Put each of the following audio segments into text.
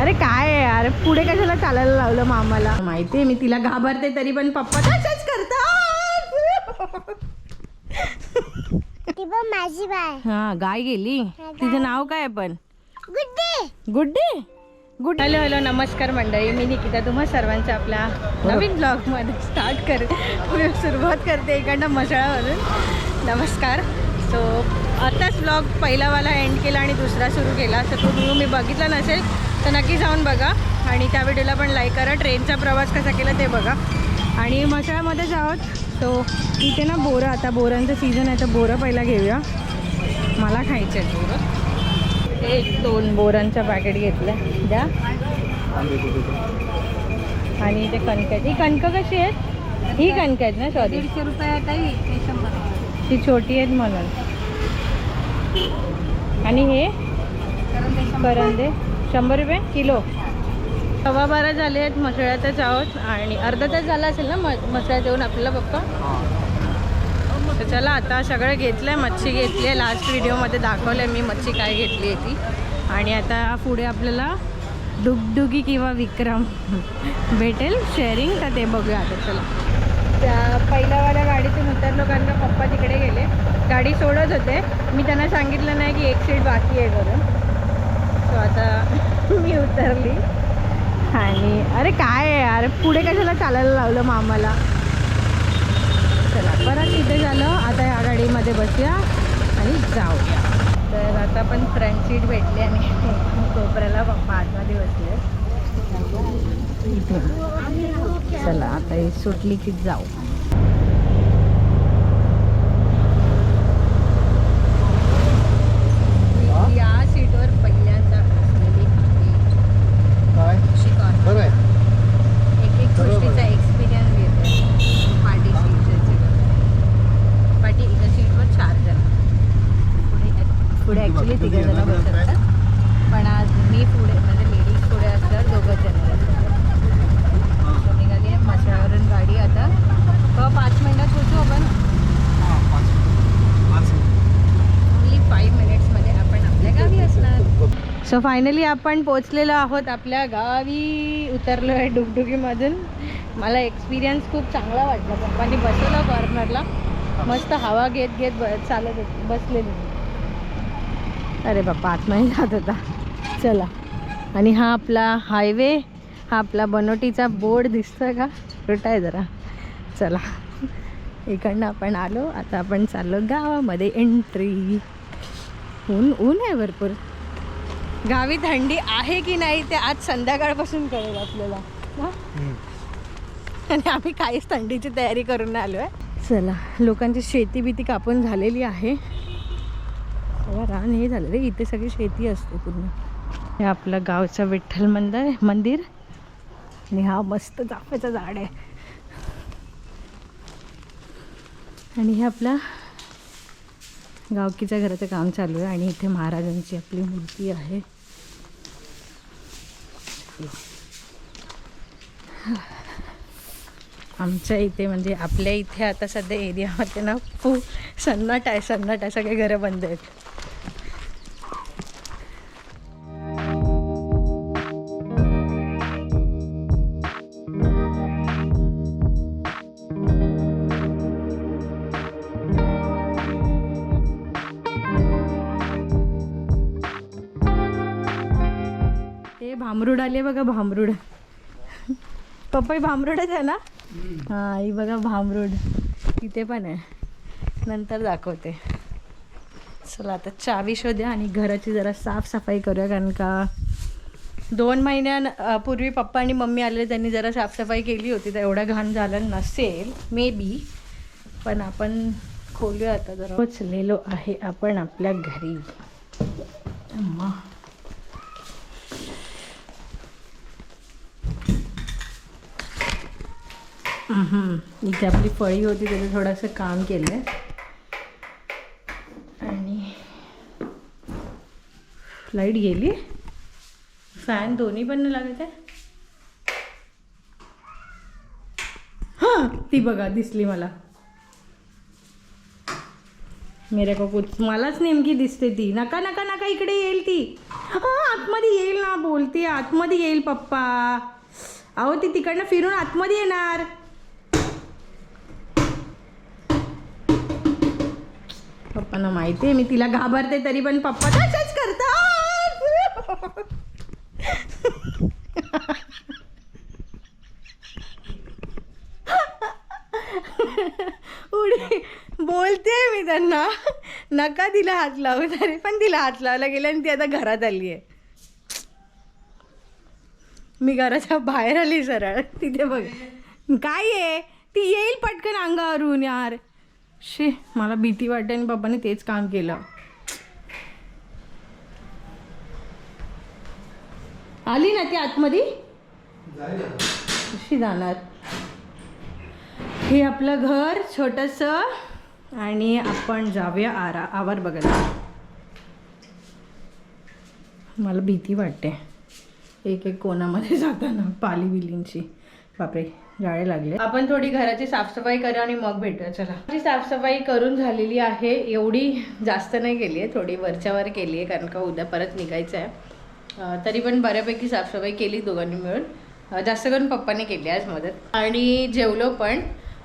अरे काय यार? पुढे कशाला चालायला लावलं मामाला? माहितीये मी तिला घाबरते तरी पण पप्पा तसंच करतात. माझी बाय. हा गाय गेली. तिचं नाव काय पण? Guddi. Good day good hello hello नमस्कार मंडळी. मी निकिता. तुम्हा सर्वांच्या आपल्या नवीन ब्लॉगमध्ये स्टार्ट कर सुरुवात करते इकडनं मशाळावरून नमस्कार. सो आताच ब्लॉग पहिलावाला एंड केला आणि दुसरा सुरू केला. तर तो तुम्ही बघितला नसेल तर नक्की जाऊन बघा. आणि त्या व्हिडिओला पण लाईक करा. ट्रेनचा प्रवास कसा केला ते बघा. आणि मशाळामध्येच आहोत. सो इथे ना बोरं आता बोरांचं सीझन आहे तर बोरं पहिला घेऊया. मला खायचे आहेत बोरं. एक दोन बोरांचं पॅकेट घेतलं द्या. आणि इथे कणक. आहेत ही कणक कशी आहेत? ही कणक आहेत ना सॉरी दीडशे रुपये ते शंभर ती छोटी आहेत म्हणून. आणि हे करंदे शंभर? रुपये? किलो. सव्वा बारा झाले आहेत मसळ्यातच आहोत आणि अर्धा तास झाला असेल ना म मसळ्यात येऊन आपल्याला पप्पा? तर चला आता सगळं घेतलं आहे मच्छी घेतली आहे लास्ट व्हिडिओमध्ये दाखवलं आहे मी मच्छी काय घेतली आहे ती. आणि आता पुढे आपल्याला डुगडुगी किंवा विक्रम भेटेल. शेअरिंग तर ते बघूया आता चला. त्या पहिल्यावाल्या गाडीतून उतरलो कारण का पप्पा तिकडे गेले. गाडी सोडत होते. मी त्यांना सांगितलं नाही की एक सीट बाकी आहे करून सो आता मी उतरली. आणि अरे काय आहे यार? पुढे कशाला चालायला लावलं मामाला? चला परत इथे झालं. आता या गाडीमध्ये बसूया आणि जाऊया. तर आता पण फ्रंट सीट भेटली आणि कोपऱ्याला पप्पा आतमध्ये बसले चला आता ही सुटली की जाऊ. या सीटवर पहिल्यांदा बसलेली आहे. काय? शिकवण. बरं आहे. एक एक. गोष्टीचा एक्सपिरियन्स घेते एका सीटवर चार जण. पुढे पुढे ॲक्च्युली तिघ जण बसतात पण आज मी पुढे म्हणजे लेडीज पुढे असल्यावर दोघंच जण बसतात So निघाली आहे मशावरून गाडी आता हो पाच मिनिटात पोचू आपण हां, पाच पाच ओन्ली फाईव्ह मिनिट्समध्ये आपण आपल्या गावी सो फायनली आपण पोचलेलो आहोत आपल्या गावी. उतरलो आहे डुगडुगीमधून. मला एक्सपिरियन्स खूप चांगला वाटला. पप्पांनी बसवलं कॉर्नरला मस्त हवा घेत घेत ब चालत होती. बसलेली. अरे बाप्पा आतमध्ये जात होता. चला. आणि हा आपला हायवे हा आपला बनोटीचा बोर्ड दिसतोय का? छोटा आहे जरा. चला. इकडनं आपण आलो. आता आपण चाललो गावामध्ये एंट्री ऊन ऊन आहे भरपूर. गावी थंडी आहे की नाही ते आज संध्याकाळपासून कळेल आपल्याला? आणि आम्ही काहीच थंडीची तयारी करून आलो आहे. चला लोकांची शेती बिती कापून झालेली आहे. रान हे झालं रे इथे सगळी शेती असते पूर्ण. हे आपलं गावचं विठ्ठल मंदिर मंदिर. आणि हा मस्त चाफ्याचा झाड आहे. आणि हे आपला गावकीच्या घराचं काम चालू आहे आणि इथे महाराजांची आपली मूर्ती आहे. आमच्या इथे म्हणजे आपल्या इथे आता सध्या एरियामध्ये ना खूप सन्नाट आहे सन्नाट आहे. सगळे घरं बंद आहेत. भामरूड आले बघा भामरूड. पप्पा ही भामरूडच आहे ना? हां ही बघा भामरूड. इथे पण आहे. नंतर दाखवते. चला आता चावी शोध्या आणि घराची जरा साफसफाई करूया कारण का दोन महिन्यां अ, पूर्वी पप्पा आणि मम्मी आले त्यांनी जरा साफसफाई केली होती तर एवढा घाण झालं नसेल मे बी पण आपण खोलूया आता जरा. पोचलेलो आहे आपण आपल्या घरी अम्मा हम्म. इथे आपली फळी होती त्याचं थोडंसं काम केलं आहे आणि लाइट गेली. फॅन दोन्ही पण नाही लागत आहे. हां ती बघा दिसली मला. मेरे को कुछ मलाच नेमकी दिसते ती. नका नका नका इकडे येईल ती. हा आतमध्ये येईल ना बोलते आतमध्ये येईल पप्पा. अहो ती तिकडनं फिरून आतमध्ये येणार. पप्पांना माहिती आहे मी तिला घाबरते तरी पण पप्पा तसेच करतात. उडी बोलते मी त्यांना. नका तिला हात लावू तरी पण तिला हात लावला गेला आणि ती आता घरात आली आहे. मी घराच्या बाहेर आली सरळ. तिथे बघ. काय आहे? ती येईल पटकन अंगावरून यार. शी मला भीती वाटते आणि बाबाने तेच काम केलं. आली ना ती आतमध्ये? कशी जाणार. हे आपलं घर छोटस आणि आपण जाऊया आरा आवार बघायला. मला भीती वाटते. एक एक कोणामध्ये जाताना पाली बिलींची बापरे. जाळे लागले. आपण थोडी घराची साफसफाई करू आणि मग भेटूया. चला. माझी साफसफाई करून झालेली आहे. एवढी जास्त नाही केली आहे. थोडी वरच्यावर केली आहे कारण का उद्या परत निघायचं आहे. तरी पण बऱ्यापैकी साफसफाई केली दोघांनी मिळून. जास्त करून पप्पाने केली आज मदत. आणि जेवलो पण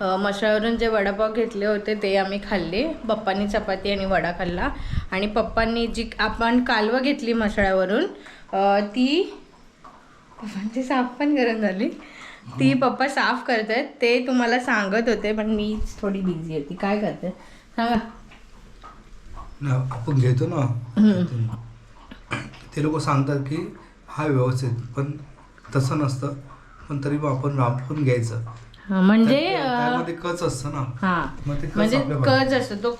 मसाळ्यावरून मशावरून जे वडापाव घेतले होते ते आम्ही खाल्ले. पप्पांनी चपाती आणि वडा खाल्ला. आणि पप्पांनी जी आपण कालवं घेतली मशाळ्यावरून ती पप्पांची साफ पण गरम झाली. ती पप्पा साफ करतायत ते तुम्हाला सांगत होते पण मी थोडी बिझी होती. काय करते सांगा. ना आपण घेतो ना. ते लोक सांगतात की हा व्यवस्थित पण तसं नसतं. पण तरी मग आपण घ्यायचं. म्हणजे कच असतं ना. हा. म्हणजे कच असतो. तो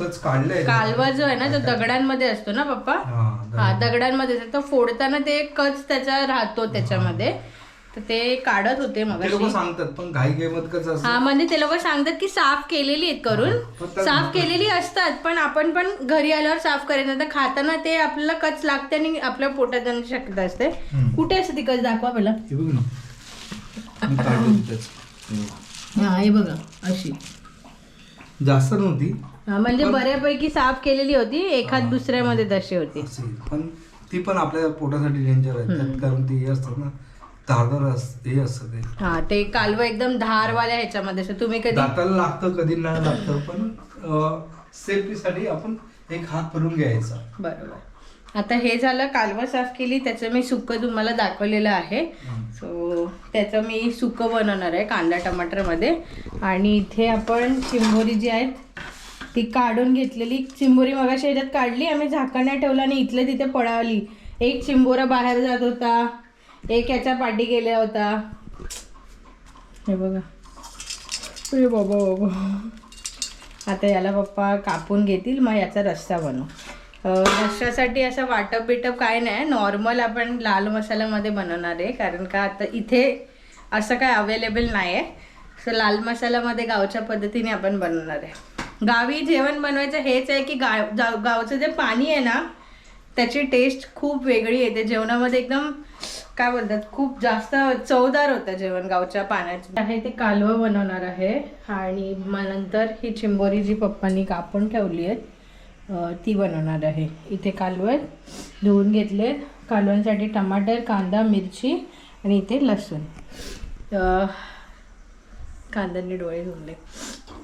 कच काढलंय कालवा जो आहे ना तो दगडांमध्ये असतो ना पप्पा? हा दगड. दगडांमध्ये. तो फोडताना ते कच त्याचा राहतो त्याच्यामध्ये. तर ते काढत होते मग ते लोक सांगतात पण घाई असतं हा म्हणजे ते लोक सांगतात की साफ केलेली आहेत करून. साफ केलेली असतात पण आपण पण घरी आल्यावर साफ करायचं तर खाताना ते आपल्याला कच लागते आणि आपल्या पोटात जाण्याची शक्यता असते. कुठे असते ती कच दाखवा पहिला? हे बघ ना. मी काढली तिथेच. हा हे बघा अशी. जास्त नव्हती. हा, म्हणजे बऱ्यापैकी साफ केलेली होती एखाद दुसऱ्यामध्ये तशी होती. अशी पण ती पण आपल्या पोटासाठी डेंजर आहे. त्यात कारण ती असतात ना धारदार अस- हे असतं ते. हा ते कालवं एकदम धारवाल्या ह्याच्यामध्ये. असतं. तुम्ही कधी दाताला लागतं कधी नाही लागतं पण सेफ्टीसाठी आपण एक हात भरून घ्यायचा. बरोबर. आता हे झालं कालवं साफ केली त्याचं मी सुक्क तुम्हाला दाखवलेलं आहे. सो त्याचं मी सुक्क बनवणार आहे कांदा टमाटरमध्ये. आणि इथे आपण चिंबोरी जी आहेत ती काढून घेतलेली. चिंबोरी मगाशी ह्याच्यात काढली आम्ही झाकण नाही ठेवलं आणि इथल्या तिथे पडावली एक चिंबोरा बाहेर जात होता. एक याच्या पाठी गेला होता. हे बघा. अरे बाबा बाबा. आता याला पप्पा कापून घेतील मग याचा रस्सा बनवू. रश्यासाठी रस्स्यासाठी असं वाटप बिटप काय नाही नॉर्मल आपण लाल मसाल्यामध्ये बनवणार आहे कारण का आता इथे असं काय अवेलेबल नाही आहे सो लाल मसाल्यामध्ये गावच्या पद्धतीने आपण बनवणार आहे. गावी जेवण बनवायचं हेच आहे की गाव गावचं जे पाणी आहे ना त्याची टेस्ट खूप वेगळी येते. जेवणामध्ये एकदम काय बोलतात खूप जास्त चवदार होतं जेवण गावच्या पाण्याचं आहे ते कालवं बनवणार आहे आणि मग नंतर ही चिंबोरी जी पप्पांनी कापून ठेवली आहे ती बनवणार आहे. इथे कालवं धुवून घेतले कालवांसाठी टमाटर कांदा मिरची आणि इथे लसूण. कांद्यांनी डोळे धुवले.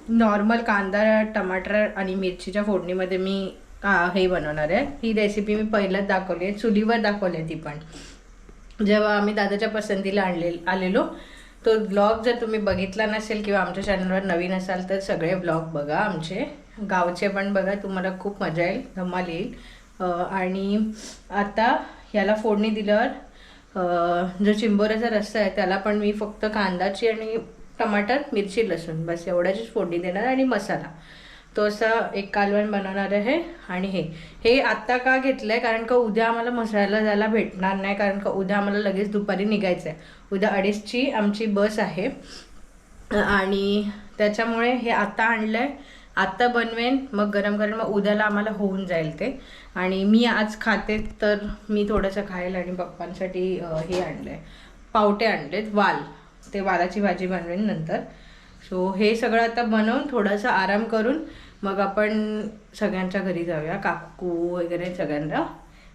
नॉर्मल कांदा टमाटर आणि मिरचीच्या फोडणीमध्ये मी हे बनवणार आहे. ही रेसिपी मी पहिल्याच दाखवली आहे. चुलीवर दाखवली आहे ती पण. जेव्हा आम्ही दादाच्या पसंतीला आणले आलेलो तो ब्लॉग जर तुम्ही बघितला नसेल किंवा आमच्या चॅनलवर नवीन असाल तर सगळे ब्लॉग बघा आमचे. गावचे पण बघा तुम्हाला खूप मजा येईल धमाल येईल. आणि आता याला फोडणी दिल्यावर जो चिंबोऱ्याचा रस्सा आहे त्याला पण मी फक्त कांदाची आणि टमाटर मिरची लसूण बस एवढ्याचीच फोडणी देणार आणि मसाला. तो असं एक कालवण बनवणार आहे आणि हे. हे आत्ता का घेतलं आहे कारण का उद्या आम्हाला मसाला जायला भेटणार नाही. कारण का उद्या आम्हाला लगेच दुपारी निघायचं आहे उद्या अडीचची आमची बस आहे. आणि त्याच्यामुळे हे आत्ता आणलं आहे आत्ता बनवेन. मग गरम गरम मग उद्याला आम्हाला होऊन जाईल ते. आणि मी आज खाते तर मी थोडंसं खाईल आणि पप्पांसाठी हे आणलं आहे पावटे आणलेत वाल. ते वालाची भाजी बनवेन नंतर. सो हे सगळं आता बनवून थोडासा आराम करून मग आपण सगळ्यांच्या घरी जाऊया काकू वगैरे सगळ्यांना.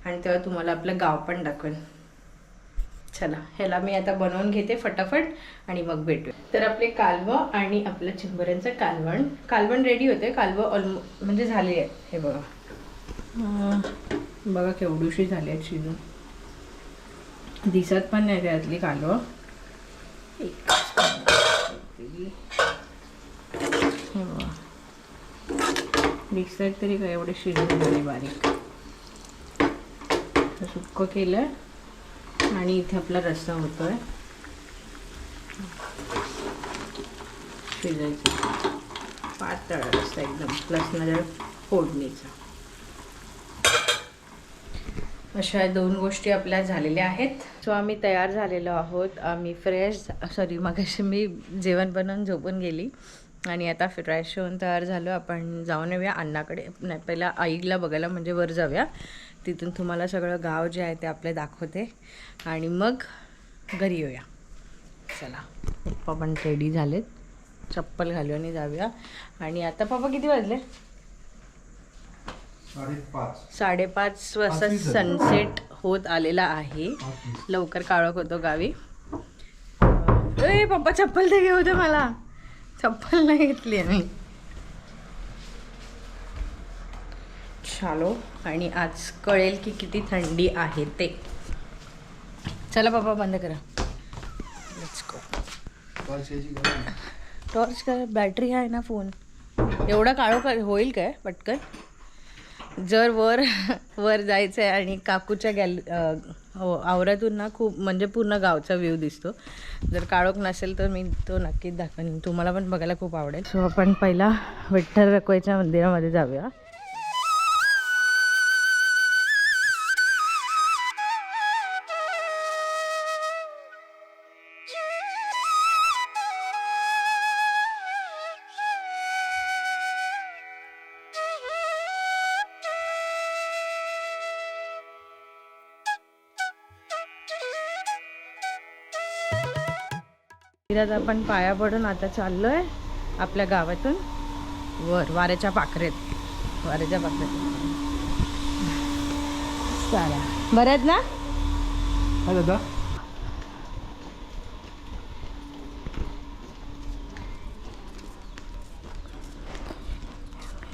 आणि तेव्हा तुम्हाला आपलं गाव पण दाखवेन. चला ह्याला मी आता बनवून घेते फटाफट आणि मग भेटू तर आपले कालवं आणि आपलं चिंबऱ्यांचं कालवण. कालवण रेडी होते कालवं ऑलमो म्हणजे झाले आहे हे बघा. बघा केवढूशी झाली आहेत शिजून. दिसत पण नाही त्यातली कालवं. एक हे बघा. मिक्सर तरी काय एवढे शिजून झाले बारीक. तर सुक्क केलं आणि इथे आपला रस्सा होतोय. शिजायचा. पातळ रस्सा एकदम प्लस माझ्या फोडणीचा. अशा दोन गोष्टी आपल्या झालेल्या आहेत. सो आम्ही तयार झालेलो आहोत. आम्ही फ्रेश सॉरी मग मी जेवण बनवून झोपून गेली. आणि आता फ्रेश होऊन तयार झालो. आपण जाऊन येऊया अण्णाकडे. नाही पहिला आईला बघायला म्हणजे वर जाऊया. तिथून तुम्हाला सगळं गाव जे आहे ते आपले दाखवते. आणि मग घरी येऊया. चला. पप्पा पण रेडी झालेत. चप्पल घालू आणि जाऊया. आणि आता पप्पा किती वाजले? साडेपाच. वाजता. सनसेट होत आलेला आहे. लवकर काळोख होतो गावी. ए पप्पा चप्पल ते घेऊ दे मला. चप्पल नाही घेतली आम्ही. चालो आणि आज कळेल की किती थंडी आहे ते. चला पप्पा बंद करा. लेट्स गो टॉर्च काय बॅटरी आहे ना फोन एवढा काळोख होईल काय? पटकन. जर वर वर जायचं आहे आणि काकूच्या गॅल हो आवरातून ना खूप म्हणजे पूर्ण गावचा व्ह्यू दिसतो. जर काळोख नसेल तर मी तो नक्कीच दाखवेन. तुम्हाला पण बघायला खूप आवडेल. सो आपण पहिला विठ्ठल रखवायच्या मंदिरामध्ये जाऊया. मंदिरात आपण पाया पडून आता चाललोय आपल्या गावातून. वर वाऱ्याच्या पाखरेत. वाऱ्याच्या पाखरेत. चला बरं आहेत ना? दादा.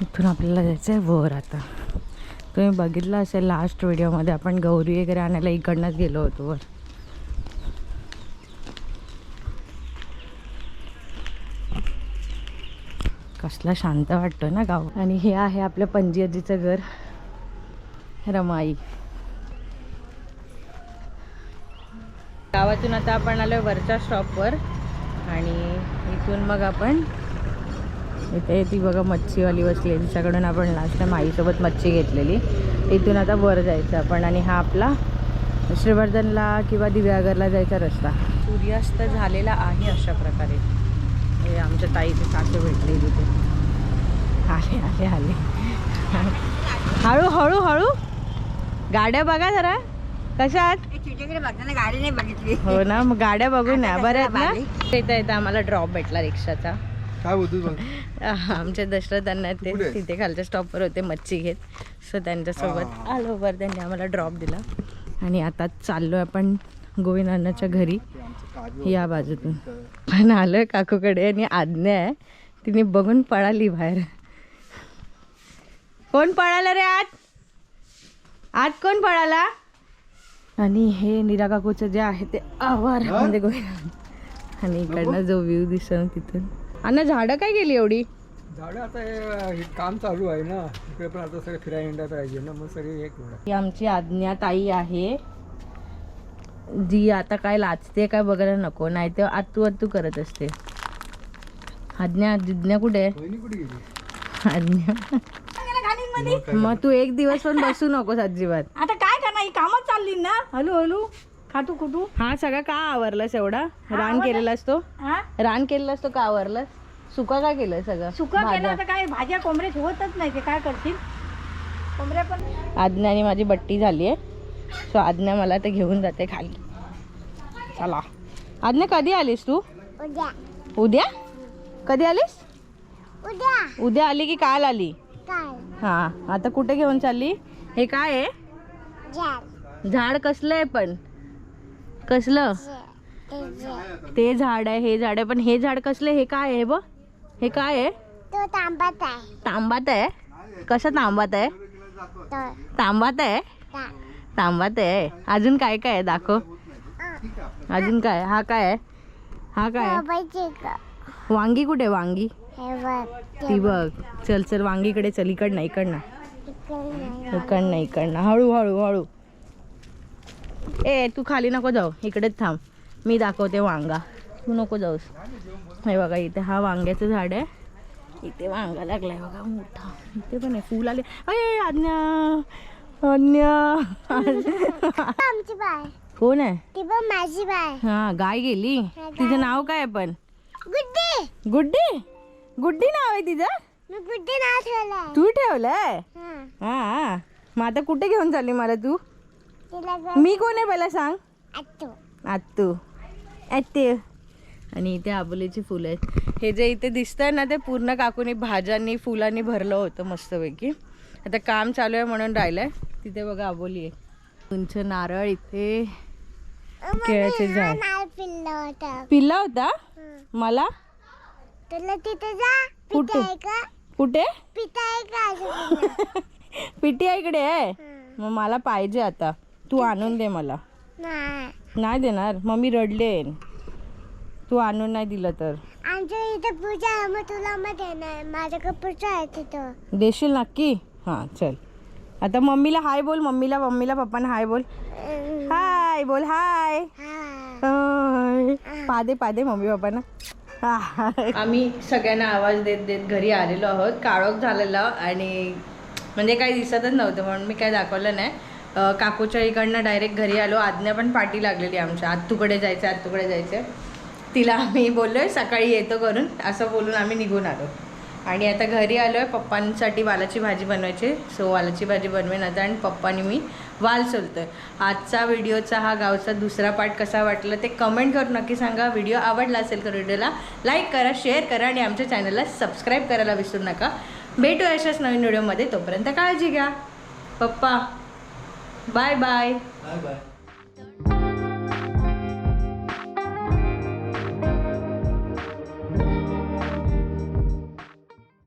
इथून आपल्याला जायचं आहे वर आता. तुम्ही बघितलं असेल लास्ट व्हिडिओमध्ये आपण गौरी वगैरे आणायला इकडनंच गेलो होतो वर. कसला शांत वाटतो ना गाव. आणि हे आहे आपल्या पणजी आजीचं घर. रमाई. गावातून आता आपण आलो वरच्या स्टॉपवर आणि इथून मग आपण इथे ती बघा मच्छीवाली बसली यांच्याकडून तिच्याकडून आपण लास्ट टाइम आईसोबत मच्छी घेतलेली. इथून आता वर जायचं आपण आणि हा आपला श्रीवर्धनला किंवा दिव्यागरला जायचा रस्ता. सूर्यास्त झालेला आहे अशा प्रकारे. हे आमच्या ताईचे सासू भेटले तिथे आले आले आले. हळू हळू हळू. गाड्या बघा जरा. कशा आहात? गाडी नाही बघितली. हो ना मग गाड्या बघून ना. बरं ना? येता येता आम्हाला ड्रॉप भेटला रिक्षाचा. काय बघ आमच्या दशरथांना ते? तिथे खालच्या स्टॉपवर होते मच्छी घेत. सो त्यांच्यासोबत आलो वर त्यांनी आम्हाला ड्रॉप दिला. आणि आता चाललो आपण गोविंद अण्णाच्या घरी. या बाजूतून. पण आलोय काकूकडे आणि आज्ञा आहे तिने बघून पळाली बाहेर. कोण पळालं रे आत? आत कोण पळाला? आणि हे नीरा काकूचं जे आहे ते आवार म्हणजे आणि इकडनं जो व्ह्यू दिसतो तिथून. अण्णा झाडं काय गेली एवढी? झाडं आता हे काम चालू आहे ना. इकडे पण आता सगळं फिरायला पाहिजे ना मग सगळे एक मिळत ही आमची आज्ञा ताई आहे. जी आता काय लाचते काय बघायला नको. नाही तर आतू आतू करत असते. आज्ञा जिज्ञा कुठे? कुठे आज्ञा. मग तू एक दिवस पण बसू नकोस अजिबात. आता काय करणार? ही कामच चालली ना. हलू हलू खाटू खुटू हा सगळा का आवरलास एवढा? रान केलेलास तो? हा? रान केलेलास तो का आवरलास? सुका का केलंय सगळं? सुका केलं. आता काय भाज्या कोंबड्यात होतच नाही ते. काय करतील कोंबड्या पण आज्ञाने माझी बट्टी झाली आहे सो आज्ञा मला ते घेऊन जाते खाली. चला. आज्ञा कधी आलीस तू? उद्या. उद्या? कधी आलीस? उद्या. उद्या आली की काल आली? हा. आता कुठे घेऊन चालली? हे काय आहे? झाड. झाड कसलं आहे पण? कसलं? ते झाड आहे हे झाड आहे. पण हे झाड कसले हे काय आहे ब हे काय आहे? तांबत आहे. तांबात आहे? कसं तांबात आहे? तांबात आहे? ता- तांबात आहे. अजून काय काय आहे? दाखव. अजून काय? हा काय आहे? हा काय. वांगी कुठे वांगी? ते ती बघ. चल चल वांगीकडे चल. इकडनं इकडनं इकडे नाही. इकडनं इकडनं हळू हळू हळू. ए तू खाली नको जाऊ. इकडेच थांब. मी दाखवते वांगा. तू नको जाऊस. हे बघा इथे हा वांग्याचं झाड आहे. इथे वांगा लागलाय बघा मोठा. इथे पण आहे. फुल आले. अय अन्या अन्या आमची बाय. कोण आहे? ती पण माझी बाय. हा गाय गेली. तिचं नाव काय आहे पण? गुड्डी. गुड्डी? गुड्डी नाव आहे तिचं? मी गुड्डी नाव ठेवलंय. तू ठेवलंय? हा. हा मग आता कुठे घेऊन चालली मला तू? मी कोण आहे पहिला सांग? आत्तू. आत्तू. आत्ते. आणि इथे आबोलीची फुलं आहेत. हे जे इथे दिसतंय ना ते पूर्ण काकूनी भाज्यांनी फुलांनी भरलं होतं मस्तपैकी. आता काम चालू आहे म्हणून राहिलंय. तिथे बघा आबोली आहे. उंच नारळ इथे केळाचे हा झाड. पिल्लं होतं. पिल्ला होता. मला? तुला तिथे जा. कुठे? आहे कुठे? आहे? पिटी इकडे आहे. मग मला पाहिजे आता. तू आणून दे मला. नाही. देणार. मग मी रडलेन तू आणून नाही दिलं तर. आमच्या इथे पूजा आहे मग तुला मग देणार. माझ्याकडे पूजा आहे तिथं. देशील नक्की? हां चल. आता मम्मीला हाय बोल मम्मीला मम्मीला पप्पांना हाय बोल. हाय बोल हाय. हाय. पादे पादे मम्मी पप्पांना. आम्ही सगळ्यांना आवाज देत देत घरी आलेलो आहोत. काळोख झालेला आणि म्हणजे काही दिसतच नव्हतं म्हणून मी काय दाखवलं नाही. काकूच्या इकडनं डायरेक्ट घरी आलो. आज्ञा पण पाठी लागलेली आमच्या. आत्तूकडे जायचं आत्तूकडे जायचं तिला आम्ही बोललोय सकाळी येतो करून. असं बोलून आम्ही निघून आलो. आणि आता घरी आलो आहे पप्पांसाठी वालाची भाजी बनवायची. सो वालाची भाजी बनवेन आता आणि पप्पानी मी वाल सोलतोय. आजचा व्हिडिओचा हा गावचा दुसरा पार्ट कसा वाटला ते कमेंट करून नक्की सांगा. व्हिडिओ आवडला असेल तर व्हिडिओला लाईक करा शेअर करा आणि आमच्या चॅनलला सबस्क्राईब करायला विसरू नका. भेटू अशाच नवीन व्हिडिओमध्ये. तोपर्यंत काळजी घ्या. पप्पा बाय बाय बाय बाय